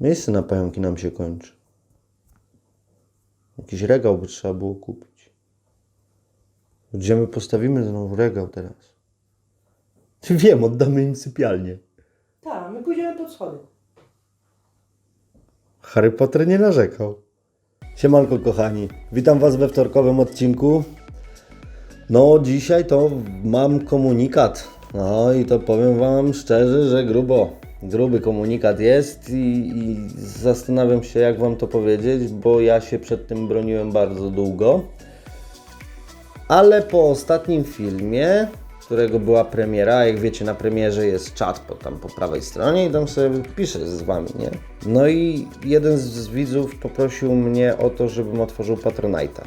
Miejsce na pająki nam się kończy. Jakiś regał by trzeba było kupić. Gdzie my postawimy znowu regał teraz? Wiem, oddamy im sypialnię. Tak, my pójdziemy pod schody. Harry Potter nie narzekał. Siemanko kochani, witam Was we wtorkowym odcinku. No dzisiaj to mam komunikat. No i to powiem Wam szczerze, że grubo. Gruby komunikat jest i, i zastanawiam się jak Wam to powiedzieć, bo ja się przed tym broniłem bardzo długo. Ale po ostatnim filmie, którego była premiera, jak wiecie, na premierze jest czat po, tam po prawej stronie i tam sobie piszę z wami, nie? No i jeden z widzów poprosił mnie o to, żebym otworzył Patronite'a.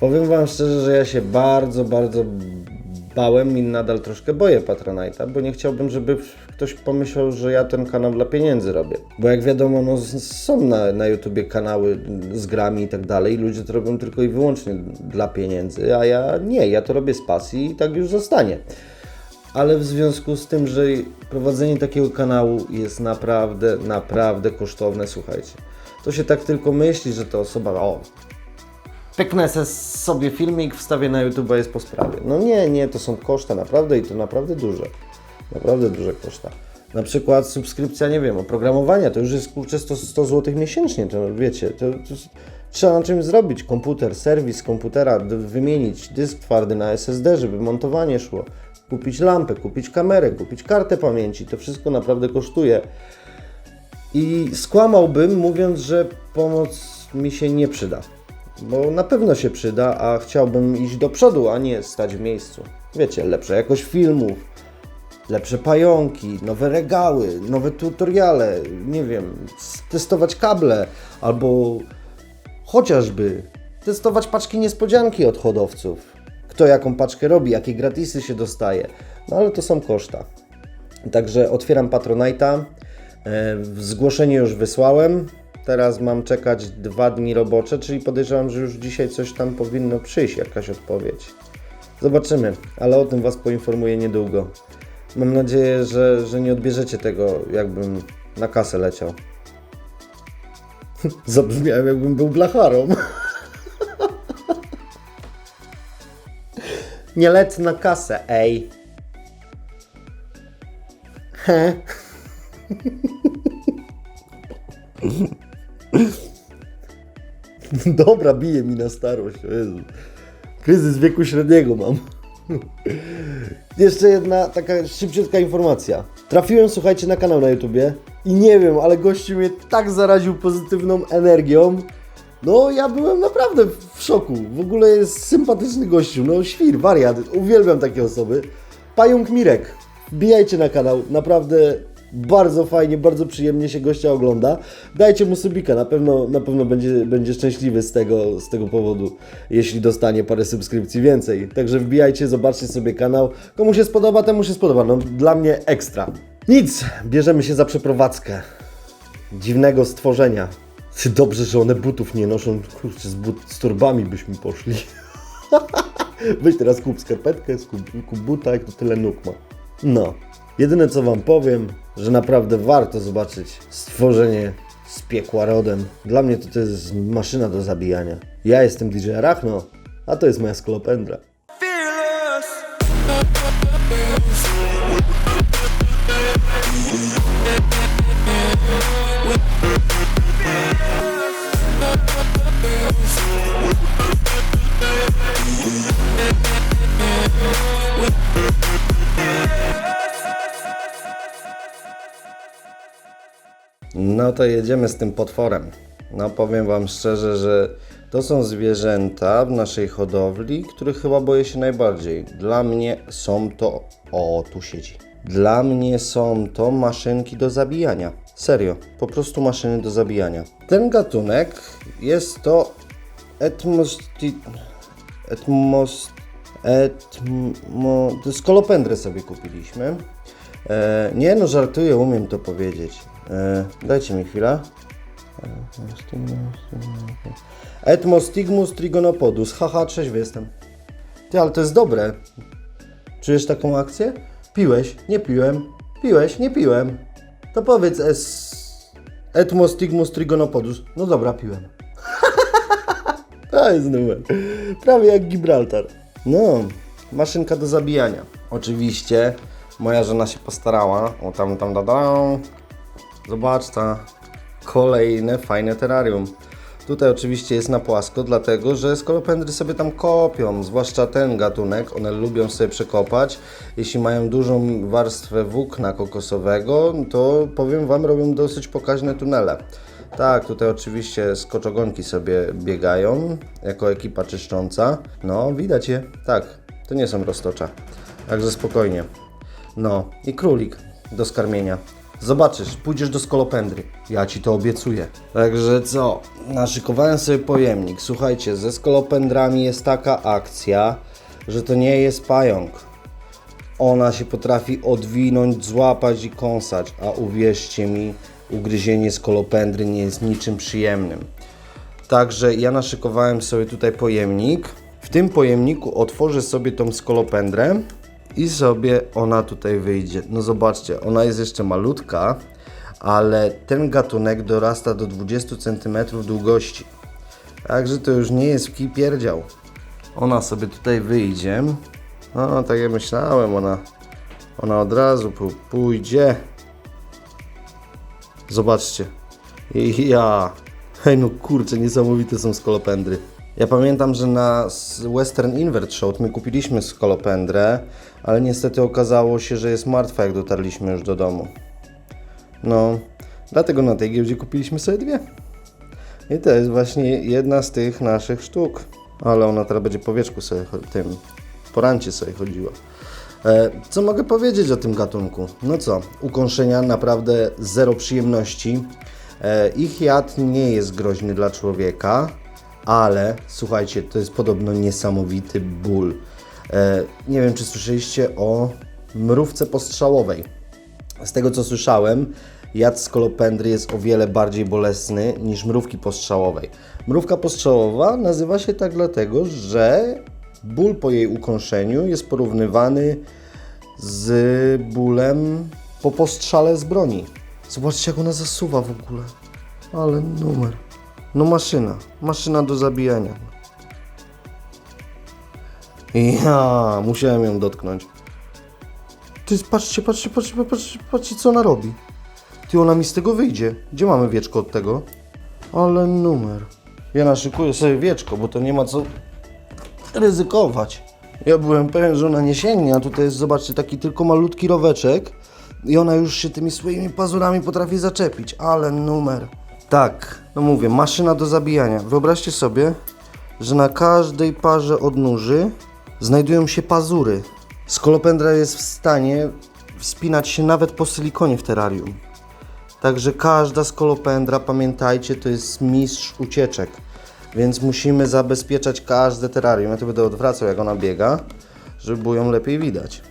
Powiem wam szczerze, że ja się bardzo, bardzo bałem i nadal troszkę boję Patronite'a, bo nie chciałbym, żeby ktoś pomyślał, że ja ten kanał dla pieniędzy robię. Bo jak wiadomo, no, są na, na YouTubie kanały z grami i tak dalej, ludzie to robią tylko i wyłącznie dla pieniędzy, a ja nie, ja to robię z pasji i tak już zostanie. Ale w związku z tym, że prowadzenie takiego kanału jest naprawdę, naprawdę kosztowne, słuchajcie. To się tak tylko myśli, że ta osoba, o, pyknę sobie filmik, wstawię na YouTube, jest po sprawie. No nie, nie, to są koszta naprawdę i to naprawdę duże. Naprawdę duże koszta. Na przykład subskrypcja, nie wiem, oprogramowania, to już jest kurczę 100, 100 zł miesięcznie, to wiecie, to, to trzeba na czymś zrobić. Komputer, serwis komputera, wymienić dysk twardy na SSD, żeby montowanie szło. Kupić lampę, kupić kamerę, kupić kartę pamięci, to wszystko naprawdę kosztuje. I skłamałbym, mówiąc, że pomoc mi się nie przyda. Bo na pewno się przyda, a chciałbym iść do przodu, a nie stać w miejscu. Wiecie, lepsza jakość filmów, lepsze pająki, nowe regały, nowe tutoriale, nie wiem, testować kable albo chociażby testować paczki niespodzianki od hodowców. Kto jaką paczkę robi, jakie gratisy się dostaje. No ale to są koszta. Także otwieram Patronite'a. E, Zgłoszenie już wysłałem. Teraz mam czekać dwa dni robocze, czyli podejrzewam, że już dzisiaj coś tam powinno przyjść, jakaś odpowiedź. Zobaczymy, ale o tym Was poinformuję niedługo. Mam nadzieję, że, że nie odbierzecie tego, jakbym na kasę leciał. Zabrzmiałem, jakbym był blacharą. nie lecę na kasę, ej. He. Dobra, bije mi na starość. O Jezu. Kryzys wieku średniego mam. Jeszcze jedna taka szybciutka informacja. Trafiłem, słuchajcie, na kanał na YouTubie i nie wiem, ale gościu mnie tak zaraził pozytywną energią. No, ja byłem naprawdę w szoku. W ogóle jest sympatyczny gościu. No, świr, wariat. Uwielbiam takie osoby. Pająk Mirek. Wbijajcie na kanał. Naprawdę bardzo fajnie, bardzo przyjemnie się gościa ogląda. Dajcie mu subika, na pewno, na pewno będzie, będzie szczęśliwy z tego, z tego powodu, jeśli dostanie parę subskrypcji więcej. Także wbijajcie, zobaczcie sobie kanał. Komu się spodoba, temu się spodoba. No, dla mnie ekstra. Nic, bierzemy się za przeprowadzkę dziwnego stworzenia. Dobrze, że one butów nie noszą. Kurczę, z, but, z torbami byśmy poszli. Weź teraz kup skarpetkę, kup, kup buta, jak to tyle nóg ma. No. Jedyne co wam powiem, że naprawdę warto zobaczyć stworzenie z piekła rodem. Dla mnie to, to jest maszyna do zabijania. Ja jestem DJ Arachno, a to jest moja skolopendra. No to jedziemy z tym potworem. No powiem Wam szczerze, że to są zwierzęta w naszej hodowli, których chyba boję się najbardziej. Dla mnie są to. O, tu siedzi. Dla mnie są to maszynki do zabijania. Serio, po prostu maszyny do zabijania. Ten gatunek jest to etmosti... Etmos... Etmo... Skolopendrę sobie kupiliśmy. E, nie no, żartuję, umiem to powiedzieć. E, dajcie mi chwilę. Etmostigmus trigonopodus. Haha, trzeźwy jestem. Ty, ale to jest dobre. Czujesz taką akcję? Piłeś? Nie piłem. Piłeś? Nie piłem. To powiedz S... Etmostigmus trigonopodus. No dobra, piłem. to jest numer. Prawie jak Gibraltar. No, maszynka do zabijania. Oczywiście moja żona się postarała. O tam, tam, da, da. Zobacz ta kolejne fajne terrarium. Tutaj oczywiście jest na płasko, dlatego że skolopendry sobie tam kopią, zwłaszcza ten gatunek, one lubią sobie przekopać. Jeśli mają dużą warstwę włókna kokosowego, to powiem Wam, robią dosyć pokaźne tunele. Tak, tutaj oczywiście skoczogonki sobie biegają, jako ekipa czyszcząca. No, widać je, tak, to nie są roztocza, także spokojnie. No i królik do skarmienia. Zobaczysz, pójdziesz do skolopendry. Ja ci to obiecuję. Także co? Naszykowałem sobie pojemnik. Słuchajcie, ze skolopendrami jest taka akcja, że to nie jest pająk. Ona się potrafi odwinąć, złapać i kąsać, a uwierzcie mi, ugryzienie skolopendry nie jest niczym przyjemnym. Także ja naszykowałem sobie tutaj pojemnik. W tym pojemniku otworzę sobie tą skolopendrę i sobie ona tutaj wyjdzie. No zobaczcie, ona jest jeszcze malutka, ale ten gatunek dorasta do 20 cm długości. Także to już nie jest w pierdział. Ona sobie tutaj wyjdzie. No, tak jak myślałem, ona, ona od razu pójdzie. Zobaczcie. I ja. Hej, no kurczę, niesamowite są skolopendry. Ja pamiętam, że na Western Invert Show my kupiliśmy skolopendrę, ale niestety okazało się, że jest martwa, jak dotarliśmy już do domu. No, dlatego na tej giełdzie kupiliśmy sobie dwie. I to jest właśnie jedna z tych naszych sztuk. Ale ona teraz będzie po wieczku sobie tym, po rancie sobie chodziła. E, co mogę powiedzieć o tym gatunku? No co, ukąszenia naprawdę zero przyjemności. E, ich jad nie jest groźny dla człowieka, ale słuchajcie, to jest podobno niesamowity ból. E, nie wiem, czy słyszeliście o mrówce postrzałowej. Z tego co słyszałem, jad skolopendry jest o wiele bardziej bolesny niż mrówki postrzałowej. Mrówka postrzałowa nazywa się tak dlatego, że ból po jej ukąszeniu jest porównywany z bólem po postrzale z broni. Zobaczcie, jak ona zasuwa w ogóle. Ale numer. No maszyna. Maszyna do zabijania. Ja, musiałem ją dotknąć. Ty, patrzcie, patrzcie, patrzcie, patrzcie, patrzcie, co ona robi. Ty, ona mi z tego wyjdzie. Gdzie mamy wieczko od tego? Ale numer. Ja naszykuję sobie wieczko, bo to nie ma co ryzykować. Ja byłem pewien, że ona nie sięgnie, a tutaj jest, zobaczcie, taki tylko malutki roweczek i ona już się tymi swoimi pazurami potrafi zaczepić. Ale numer. Tak, no mówię, maszyna do zabijania. Wyobraźcie sobie, że na każdej parze odnóży znajdują się pazury. Skolopendra jest w stanie wspinać się nawet po silikonie w terrarium. Także każda skolopendra, pamiętajcie, to jest mistrz ucieczek. Więc musimy zabezpieczać każde terrarium. Ja to będę odwracał, jak ona biega, żeby było ją lepiej widać.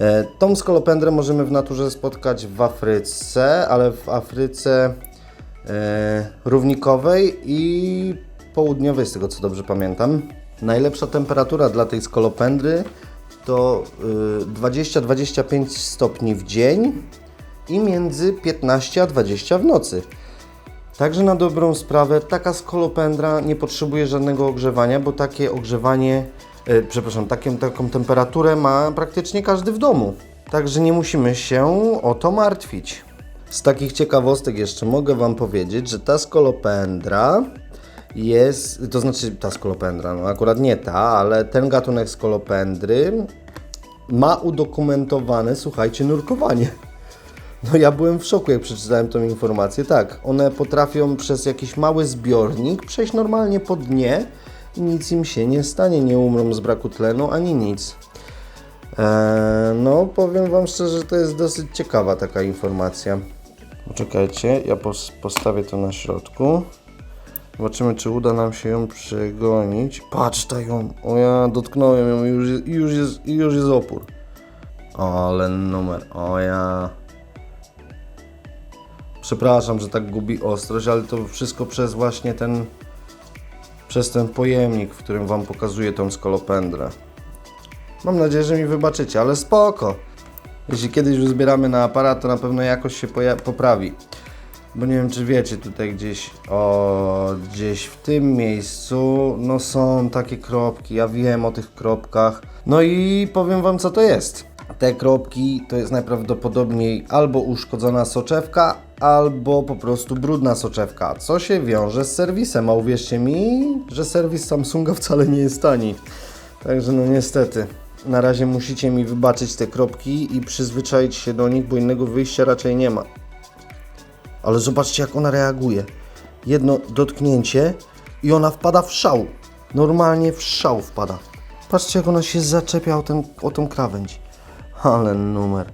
E, Tą skolopendrę możemy w naturze spotkać w Afryce, ale w Afryce równikowej i południowej, z tego co dobrze pamiętam. Najlepsza temperatura dla tej skolopendry to y, 20-25 stopni w dzień i między 15 a 20 w nocy. Także na dobrą sprawę taka skolopendra nie potrzebuje żadnego ogrzewania, bo takie ogrzewanie, e, przepraszam, taką, taką temperaturę ma praktycznie każdy w domu. Także nie musimy się o to martwić. Z takich ciekawostek jeszcze mogę Wam powiedzieć, że ta skolopendra jest, to znaczy ta skolopendra, no akurat nie ta, ale ten gatunek skolopendry ma udokumentowane, słuchajcie, nurkowanie. No ja byłem w szoku, jak przeczytałem tą informację. Tak, one potrafią przez jakiś mały zbiornik przejść normalnie po dnie i nic im się nie stanie, nie umrą z braku tlenu ani nic. Eee, no, powiem Wam szczerze, że to jest dosyć ciekawa taka informacja. Poczekajcie, ja pos postawię to na środku. Zobaczymy, czy uda nam się ją przegonić. Patrz, ta ją. O ja dotknąłem ją i już, jest- już, jest, już jest opór. Ale numer. O ja. Przepraszam, że tak gubi ostrość, ale to wszystko przez właśnie ten przez ten pojemnik, w którym wam pokazuję tą skolopendrę. Mam nadzieję, że mi wybaczycie, ale spoko. Jeśli kiedyś już zbieramy na aparat, to na pewno jakoś się poprawi. Bo nie wiem, czy wiecie, tutaj gdzieś, o, gdzieś w tym miejscu, no są takie kropki, ja wiem o tych kropkach. No i powiem Wam, co to jest. Te kropki to jest najprawdopodobniej albo uszkodzona soczewka, albo po prostu brudna soczewka, co się wiąże z serwisem, a uwierzcie mi, że serwis Samsunga wcale nie jest tani. Także no niestety, na razie musicie mi wybaczyć te kropki i przyzwyczaić się do nich, bo innego wyjścia raczej nie ma. Ale zobaczcie, jak ona reaguje. Jedno dotknięcie i ona wpada w szał. Normalnie w szał wpada. Patrzcie, jak ona się zaczepia o, ten, o tą krawędź. Ale numer.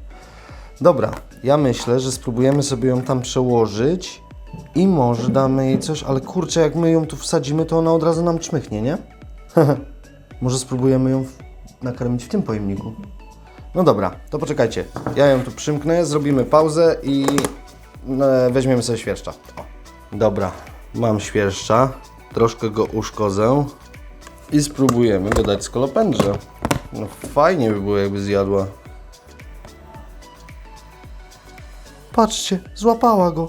Dobra, ja myślę, że spróbujemy sobie ją tam przełożyć i może damy jej coś, ale kurczę, jak my ją tu wsadzimy, to ona od razu nam czmychnie, nie? może spróbujemy ją nakarmić w tym pojemniku. No dobra, to poczekajcie. Ja ją tu przymknę, zrobimy pauzę i e, weźmiemy sobie świerszcza. O. Dobra, mam świerszcza, troszkę go uszkodzę i spróbujemy go dać z kolopędrze. No fajnie by było jakby zjadła. Patrzcie, złapała go.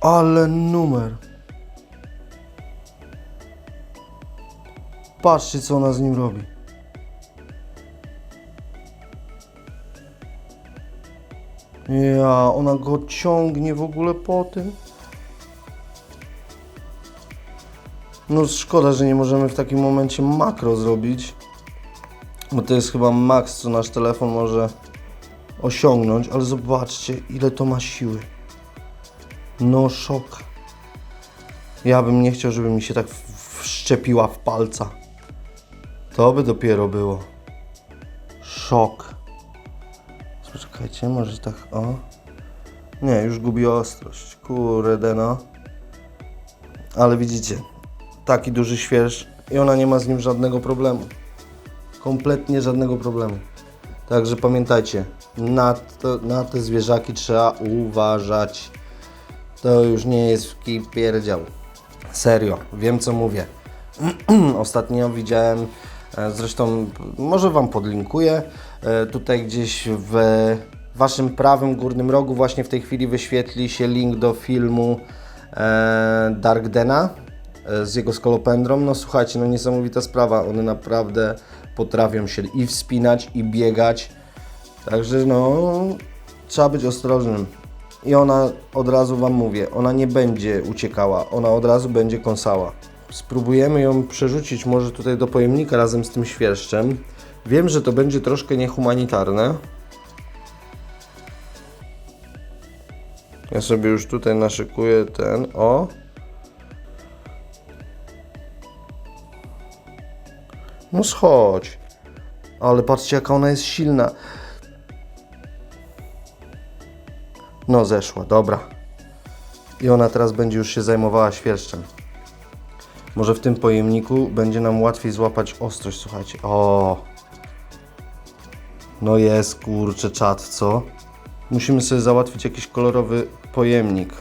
Ale numer. Patrzcie co ona z nim robi. Ja, ona go ciągnie w ogóle po tym. No szkoda, że nie możemy w takim momencie makro zrobić. Bo to jest chyba maks, co nasz telefon może osiągnąć, ale zobaczcie, ile to ma siły. No szok. Ja bym nie chciał, żeby mi się tak wszczepiła w palca. To by dopiero było. Szok. Poczekajcie, może tak, o. Nie, już gubi ostrość. Kurde no. Ale widzicie, taki duży śwież i ona nie ma z nim żadnego problemu. Kompletnie żadnego problemu. Także pamiętajcie, na, to, na te zwierzaki trzeba uważać. To już nie jest pierdział. Serio, wiem co mówię. Ostatnio widziałem, e, zresztą może Wam podlinkuję, tutaj gdzieś w Waszym prawym górnym rogu właśnie w tej chwili wyświetli się link do filmu e, Dark Dena e, z jego skolopendrą. No słuchajcie, no niesamowita sprawa, one naprawdę potrafią się i wspinać i biegać, także no trzeba być ostrożnym. I ona od razu Wam mówię, ona nie będzie uciekała, ona od razu będzie kąsała. Spróbujemy ją przerzucić może tutaj do pojemnika razem z tym świerszczem. Wiem, że to będzie troszkę niehumanitarne. Ja sobie już tutaj naszykuję ten, o. No schodź. Ale patrzcie jaka ona jest silna. No zeszła, dobra. I ona teraz będzie już się zajmowała świerszczem. Może w tym pojemniku będzie nam łatwiej złapać ostrość, słuchajcie. O! No jest, kurczę, czad, co? Musimy sobie załatwić jakiś kolorowy pojemnik,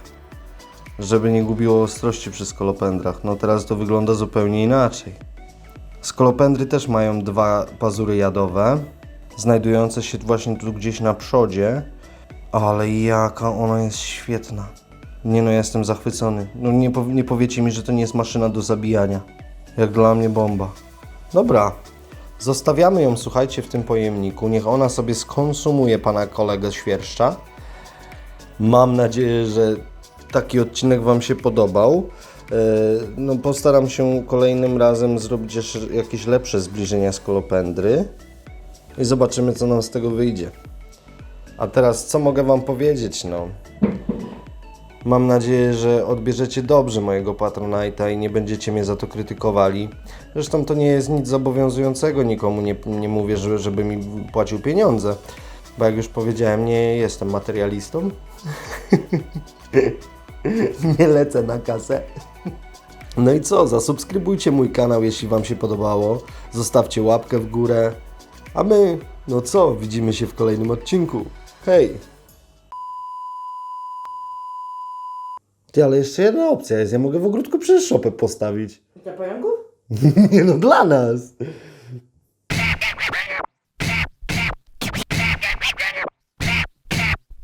żeby nie gubiło ostrości przy skolopędrach. No teraz to wygląda zupełnie inaczej. Skolopędry też mają dwa pazury jadowe, znajdujące się właśnie tu gdzieś na przodzie. Ale jaka ona jest świetna. Nie no, jestem zachwycony. No nie, nie powiecie mi, że to nie jest maszyna do zabijania. Jak dla mnie bomba. Dobra, zostawiamy ją, słuchajcie, w tym pojemniku. Niech ona sobie skonsumuje pana kolegę świerszcza. Mam nadzieję, że taki odcinek Wam się podobał. E, No, postaram się kolejnym razem zrobić jeszcze jakieś lepsze zbliżenia z kolopendry i zobaczymy, co nam z tego wyjdzie. A teraz co mogę Wam powiedzieć? No. Mam nadzieję, że odbierzecie dobrze mojego Patronite'a i nie będziecie mnie za to krytykowali. Zresztą to nie jest nic zobowiązującego, nikomu nie, nie mówię, żeby, żeby mi płacił pieniądze. Bo jak już powiedziałem, nie jestem materialistą. nie lecę na kasę. No i co? Zasubskrybujcie mój kanał, jeśli Wam się podobało. Zostawcie łapkę w górę. A my, no co, widzimy się w kolejnym odcinku. Hej! Ty, ale jeszcze jedna opcja jest. Ja mogę w ogródku przecież szopę postawić. Dla pająków? Nie no, dla nas.